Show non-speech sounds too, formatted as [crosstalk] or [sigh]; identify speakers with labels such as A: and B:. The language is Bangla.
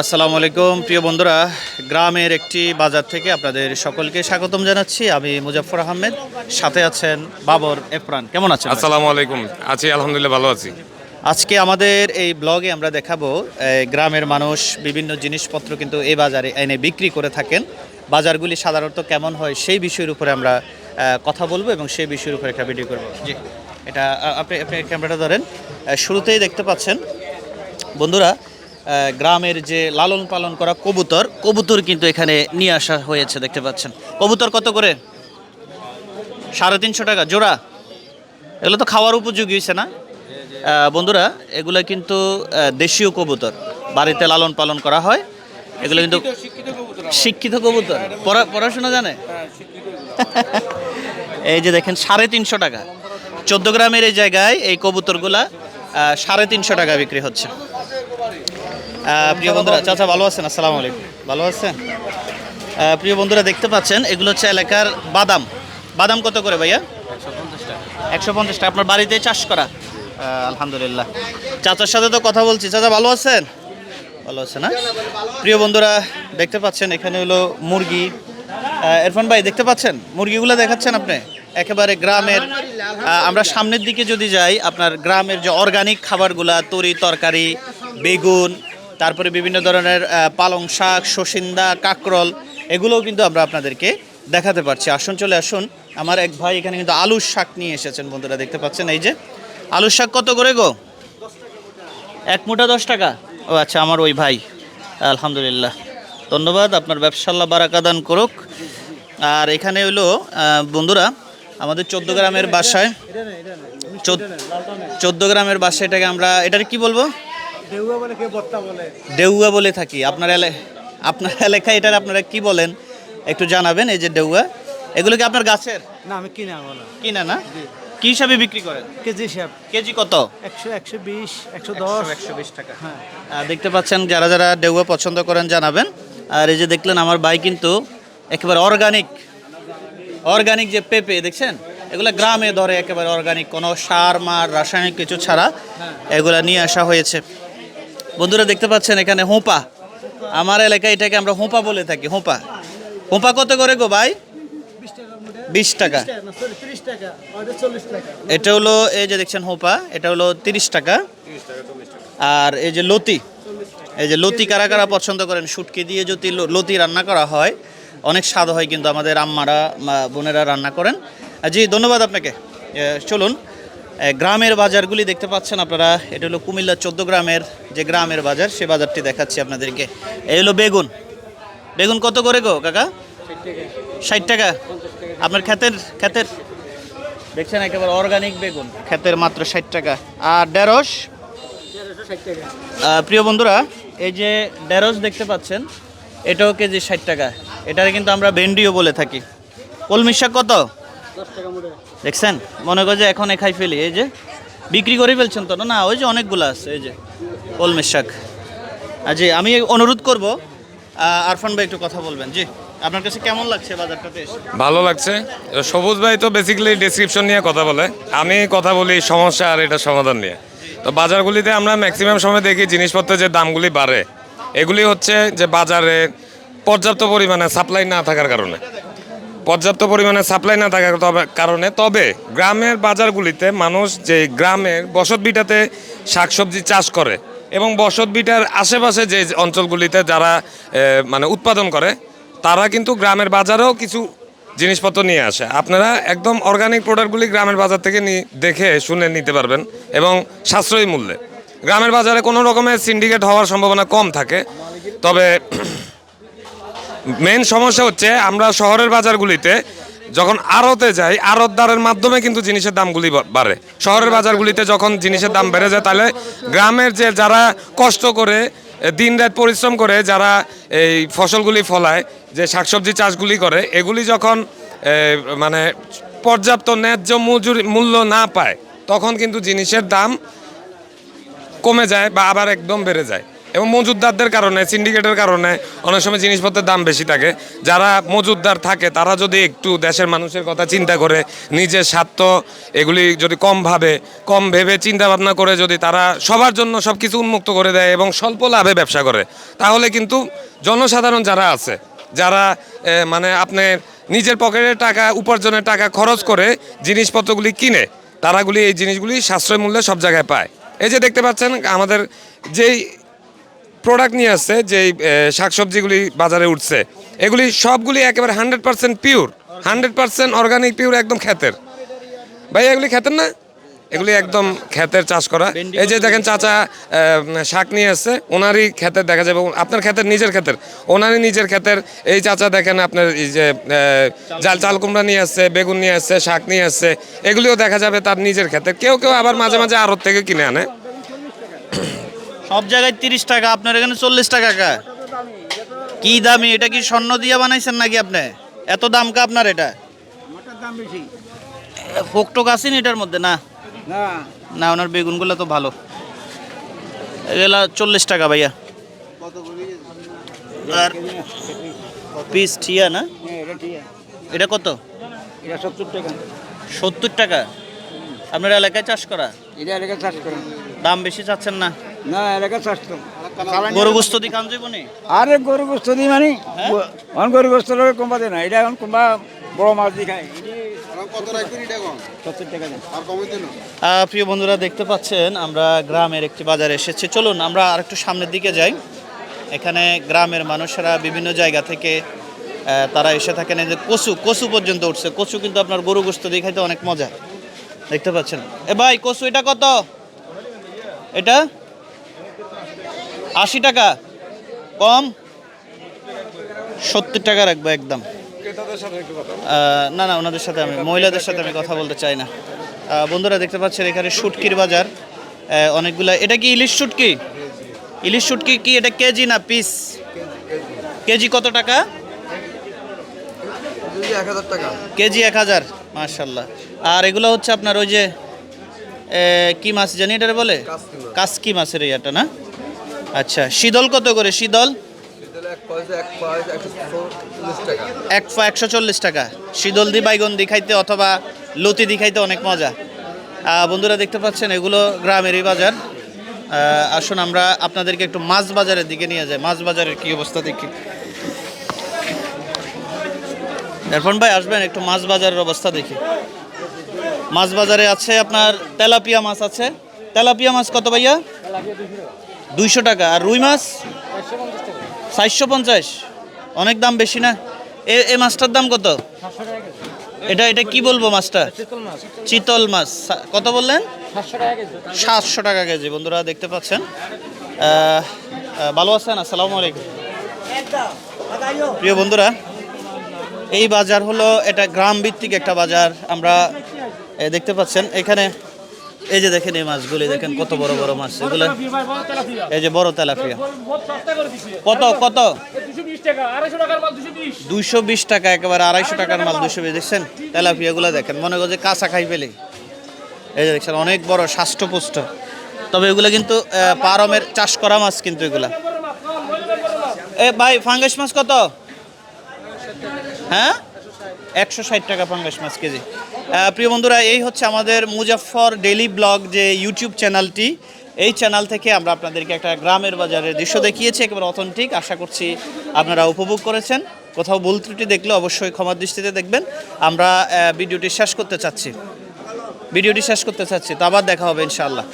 A: আসসালামু আলাইকুম। প্রিয় বন্ধুরা গ্রামের একটি বাজার থেকে আপনাদের সকলকে স্বাগতম জানাচ্ছি। আমি মুজাফর আহমেদ সাথে আছেন বাবর এফরান। কেমন আছেন?
B: আসসালামু আলাইকুম। আছি আলহামদুলিল্লাহ ভালো আছি।
A: আজকে আমাদের এই ব্লগে আমরা দেখাবো গ্রামের মানুষ বিভিন্ন জিনিসপত্র কিন্তু এই বাজারে এনে বিক্রি করে থাকেন। বাজারগুলি সাধারণত কেমন হয় সেই বিষয়ের উপরে আমরা কথা বলব এবং সেই বিষয়ের উপরে একটা ভিডিও করব। জি এটা আপনি আপনি ক্যামেরাটা ধরেন। শুরুতেই দেখতে পাচ্ছেন বন্ধুরা গ্রামের যে লালন পালন করা কবুতর কবুতর কিন্তু এখানে নিয়ে আসা হয়েছে দেখতে পাচ্ছেন। কবুতর কত করে? সাড়ে তিনশো টাকা জোড়া? এগুলো তো খাওয়ার উপযোগী হয়েছে না? বন্ধুরা এগুলো কিন্তু দেশীয় কবুতর। বাড়িতে লালন পালন করা হয়। এগুলো কিন্তু শিক্ষিত কবুতর পড়া- পড়াশোনা জানে? [laughs] এই যে দেখেন সাড়ে তিনশো টাকা। চোদ্দ গ্রামের এই জায়গায় এই কবুতরগুলা সাড়ে তিনশো টাকা বিক্রি হচ্ছে। প্রিয় বন্ধুরা চাচা ভালো আছেন? আসসালামু আলাইকুম। ভালো আছেন? প্রিয় বন্ধুরা দেখতে পাচ্ছেন এগুলো হচ্ছে এলাকার বাদাম। বাদাম কত করে ভাইয়া? একশো পঞ্চাশ টাকা। আপনার বাড়িতে চাষ করা? আলহামদুলিল্লাহ। চাচার সাথে তো কথা বলছি। চাচা ভালো আছেন? ভালো আছে না প্রিয় বন্ধুরা দেখতে পাচ্ছেন এখানে হলো মুরগি। আহ, ইরফান ভাই দেখতে পাচ্ছেন? মুরগিগুলো দেখাচ্ছেন আপনি? একেবারে গ্রামের আমরা সামনের দিকে যদি যাই আপনার গ্রামের যে অর্গানিক খাবারগুলা তরি তরকারি বেগুন তারপরে বিভিন্ন ধরনের পালং শাক শসিন্দা কাকরল, এগুলোও কিন্তু আমরা আপনাদেরকে দেখাতে পারছি। আসুন, চলে আসুন। আমার এক ভাই এখানে কিন্তু আলুর শাক নিয়ে এসেছেন, বন্ধুরা দেখতে পাচ্ছেন। এই যে, আলুর শাক কত করে গো? এক মুঠা দশ টাকা। ও আচ্ছা আমার ওই ভাই। আলহামদুলিল্লাহ। ধন্যবাদ, আপনার ব্যবসা আল্লাহ বারাকা দান করুক। আর এখানে হলো বন্ধুরা, আমাদের চোদ্দ গ্রামের বাসায়, চোদ্দ গ্রামের বাসায় এটাকে আমরা, এটার কি বলব? ডেউয়া বলে থাকি। আপনার আপনার এলাকায় এটার আপনারা কি বলেন? একটু জানাবেন এই যে ডেউয়া এগুলো কি আপনার গাছের?
C: না আমি কিনা বলা
A: কিনা না? কি হিসাবে বিক্রি করেন?
C: কেজি হিসাব।
A: কেজি কত?
C: একশো একশো বিশ একশো দশ।
A: একশো বিশ টাকা।
C: হ্যাঁ।
A: দেখতে পাচ্ছেন যারা যারা ডেউয়া পছন্দ করেন জানাবেন। আর এই যে দেখলেন আমার ভাই কিন্তু একেবারে অর্গানিক অর্গানিক যে পেঁপে দেখছেন? এগুলো গ্রামে ধরে একেবারে অর্গানিক কোনো সার মার রাসায়নিক কিছু ছাড়া এগুলা নিয়ে আসা হয়েছে। বন্ধুরা দেখতে পাচ্ছেন এখানে হোঁপা। আমার এলাকায় এটাকে আমরা হোঁপা বলে থাকি, হোঁপা। হোঁপা কত করে গো ভাই? বিশ টাকা। এটা হলো এই যে দেখছেন হোপা, এটা হলো তিরিশ টাকা। আর এই যে লতি, এই যে লতি কারা কারা পছন্দ করেন? শুটকি দিয়ে যদি লতি রান্না করা হয়, অনেক স্বাদ হয় কিন্তু আমাদের আম্মারা বোনেরা রান্না করেন। জি, ধন্যবাদ আপনাকে। চলুন। গ্রামের বাজারগুলি দেখতে পাচ্ছেন আপনারা। এটা হলো কুমিল্লা চোদ্দ গ্রামের যে গ্রামের বাজার সে বাজারটি দেখাচ্ছি আপনাদেরকে। এই হলো বেগুন। বেগুন কত করে গো কাকা? ষাট টাকা। আপনার ক্ষেতের ক্ষেতের? দেখছেন একেবারে অর্গানিক বেগুন। ক্ষেতের মাত্র ষাট টাকা। আর ঢেঁড়স? প্রিয় বন্ধুরা এই যে ঢেঁড়স দেখতে পাচ্ছেন এটাও কেজি ষাট টাকা। এটারে কিন্তু আমরা ভেন্ডিও বলে থাকি। কলমি শাক কত? দেখছেন? মনে করে যে এখন এ খাই ফেলি। এই যে বিক্রি করে ফেলছেন তো না ওই যে অনেকগুলো আছে এই যে কলমি শাক। আর জি আমি অনুরোধ করব আরফান ভাই একটু কথা বলবেন। জি আপনার কাছে কেমন লাগছে বাজারটাতে
B: ভালো লাগছে। সবুজ ভাই তো বেসিক্যালি ডেসক্রিপশন নিয়ে কথা বলে। আমি কথা বলি সমস্যা আর এটা সমাধান নিয়ে। তো বাজারগুলিতে আমরা ম্যাক্সিমাম সময় দেখি জিনিসপত্রের যে দামগুলি বাড়ে। এগুলি হচ্ছে যে বাজারে পর্যাপ্ত পরিমাণে সাপ্লাই না থাকার কারণে। পর্যাপ্ত পরিমাণে সাপ্লাই না থাকার কারণে, তবে গ্রামের বাজারগুলিতে মানুষ যে গ্রামের বসতভিটাতে শাকসবজি চাষ করে এবং বসতভিটার আশেপাশে যে অঞ্চলগুলিতে যারা মানে উৎপাদন করে, তারা কিন্তু গ্রামের বাজারেও কিছু জিনিসপত্র নিয়ে আসে। আপনারা একদম অর্গানিক প্রোডাক্টগুলি গ্রামের বাজার থেকে দেখে শুনে নিতে পারবেন এবং সাশ্রয়ী মূল্যে। গ্রামের বাজারে কোনো রকমের সিন্ডিকেট হওয়ার সম্ভাবনা কম থাকে, তবে মেন সমস্যা হচ্ছে আমরা শহরের বাজারগুলিতে যখন আড়তে যাই, আড়তদারের মাধ্যমে কিন্তু জিনিসের দামগুলি বাড়ে। শহরের বাজারগুলিতে যখন জিনিসের দাম বেড়ে যায়, তাহলে গ্রামের যে যারা কষ্ট করে দিন রাত পরিশ্রম করে, যারা এই ফসলগুলি ফলায়, যে শাকসবজি চাষগুলি করে, এগুলি যখন মানে পর্যাপ্ত ন্যায্য মজুরি, মূল্য না পায়, তখন কিন্তু জিনিসের দাম কমে যায় বা আবার একদম বেড়ে যায়। এবং মজুদদারদের কারণে সিন্ডিকেটের কারণে অনেক সময় জিনিসপত্রের দাম বেশি থাকে। যারা মজুদদার থাকে, তারা যদি একটু দেশের মানুষের কথা চিন্তা করে, নিজের স্বার্থ এগুলি যদি কম ভাবে, কম ভেবে চিন্তা ভাবনা করে যদি তারা সবার জন্য সব কিছু উন্মুক্ত করে দেয় এবং স্বল্প লাভে ব্যবসা করে, তাহলে কিন্তু জনসাধারণ যারা আছে, যারা মানে আপনার নিজের পকেটের টাকা, উপার্জনের টাকা খরচ করে জিনিসপত্রগুলি কিনে, তারাগুলি এই জিনিসগুলি সাশ্রয় মূল্যে সব জায়গায় পায়। এই যে দেখতে পাচ্ছেন, আমাদের যেই প্রোডাক্ট নিয়ে আসছে যেই এ, শাকসবজিগুলি বাজারে উঠছে এগুলি সবগুলি একেবারে hundred percent pure hundred percent organic pure একদম ক্ষেতের। ভাই এগুলি খেতের না? এগুলি একদম ক্ষেতের চাষ করা। এই যে দেখেন চাচা শাক নিয়ে আসছে ওনারই ক্ষেতের দেখা যাবে আপনার ক্ষেতের নিজের ক্ষেতের। ওনারই নিজের ক্ষেতের এই চাচা দেখেন আপনার এই যে জাল চাল কুমড়া নিয়ে আসছে বেগুন নিয়ে আসছে শাক নিয়ে আসছে এগুলিও দেখা যাবে তার নিজের ক্ষেতের। কেউ কেউ আবার মাঝে মাঝে আড়ত থেকে কিনে আনে।
A: সব জায়গায় তিরিশ টাকা আপনার এখানে চল্লিশ টাকা কা কি দামি এটা কি স্বর্ণ দিয়ে বানাইছেন নাকি আপনি? এত দাম কা আপনার এটা?
C: দাম বেশি।
A: ফোকটোক আছেন এটার মধ্যে? না?
C: না।
A: ওনার বেগুনগুলো তো ভালো। এগুলা চল্লিশ টাকা ভাইয়া। আর পিস ঠিয়া না?
C: এটা
A: কত?
C: এটা সত্তর টাকা।
A: সত্তর টাকা? আপনার এলাকায় চাষ করা?
C: এটা চাষ
A: দাম বেশি চাচ্ছেন না?
C: না এলাকা চাষ তো
A: গরু গুস্ত দি খান যাইব
C: আরে গরু গোস্ত দিই মানে?
A: হ্যাঁ?
C: অন গরু গোস্ত লোক কমবা দেয় না এটা এখন কমবা বড় মাছ দিয়ে খায়।
A: প্রিয় বন্ধুরা দেখতে পাচ্ছেন আমরা গ্রামের একটি বাজারে এসেছি। চলুন আমরা আরেকটু সামনের দিকে যাই। এখানে গ্রামের মানুষেরা বিভিন্ন জায়গা থেকে তারা এসে থাকেন। এই যে কচু কচু পর্যন্ত উঠছে। কচু কিন্তু আপনার গরু গোস্ত দিয়ে খাইতে অনেক মজা। দেখতে পাচ্ছেন? এ ভাই কচু এটা কত? এটা? আশি টাকা কম? সত্তর টাকা রাখব একদম। না না ওনাদের সাথে আমি মহিলাদের সাথে আমি কথা বলতে চাই না। বন্ধুরা দেখতে পাচ্ছেন এখানে শুটকির বাজার। অনেকগুলা এটা কি ইলিশ শুটকি? ইলিশ শুটকি কি? এটা কেজি না পিস? কেজি কত টাকা? কেজি এক হাজার মার্শাল্লাহ আর এগুলো হচ্ছে আপনার ওই যে কি মাছ জানি এটা বলে? কাসকি মাছের ইয়েটা না? আচ্ছা শীতল কত করে? শীতল? এক পা একশো চল্লিশ টাকা। শীতল দি বাইগন দি খাইতে অথবা লতি দি খাইতে অনেক মজা। বন্ধুরা দেখতে পাচ্ছেন এগুলো গ্রামেরই বাজার। আসুন আমরা আপনাদেরকে একটু মাছ বাজারের দিকে নিয়ে যাই। মাছ বাজারের কি অবস্থা দেখি। এরফান ভাই আসবেন একটু মাছ বাজারের অবস্থা দেখি। মাছ বাজারে আছে আপনার তেলাপিয়া মাছ আছে। তেলাপিয়া মাছ কত ভাইয়া? দুইশো টাকা। আর রুই মাছ? চারশো পঞ্চাশ। অনেক দাম বেশি না? এ এই মাছটার দাম কত? এটা এটা কি বলব মাছটা? চিতল মাছ। কত বললেন? সাতশো টাকা কেজি। বন্ধুরা দেখতে পাচ্ছেন। ভালো আছেন? আসসালামু আলাইকুম। প্রিয় বন্ধুরা, এই বাজার হলো, এটা গ্রাম ভিত্তিক একটা বাজার। আমরা দেখতে পাচ্ছেন, এখানে এই যে দেখেন এই মাছগুলি দেখেন কত বড় বড় মাছ এগুলো এই যে বড় তেলাপিয়া। কত কত? দুইশো বিশ টাকা একেবারে আড়াইশো টাকার মাল দুইশো বিশ দেখছেন? তেলাপিয়াগুলো দেখেন মনে করছে কাঁচা খাই পেলে এই যে দেখছেন অনেক বড় স্বাস্থ্যপুষ্ট। তবে এগুলো কিন্তু পারমের চাষ করা মাছ কিন্তু এগুলা। এ ভাই ফাঙ্গাস মাছ কত? হ্যাঁ? একশো ষাট টাকা ফাঙ্গাস মাছ কেজি। প্রিয় বন্ধুরা, এই হচ্ছে আমাদের মুজাফর ডেলি ব্লগ যে ইউটিউব চ্যানেলটি। এই চ্যানেল থেকে আমরা আপনাদেরকে একটা গ্রামের বাজারের দৃশ্য দেখিয়েছি, একেবারে অথেন্টিক আশা করছি আপনারা উপভোগ করেছেন। কোথাও ভুল ত্রুটি দেখলে অবশ্যই ক্ষমার দৃষ্টিতে দেখবেন। আমরা ভিডিওটি শেষ করতে চাচ্ছি। ভিডিওটি শেষ করতে চাচ্ছি। তো আবার দেখা হবে, ইনশাআল্লাহ।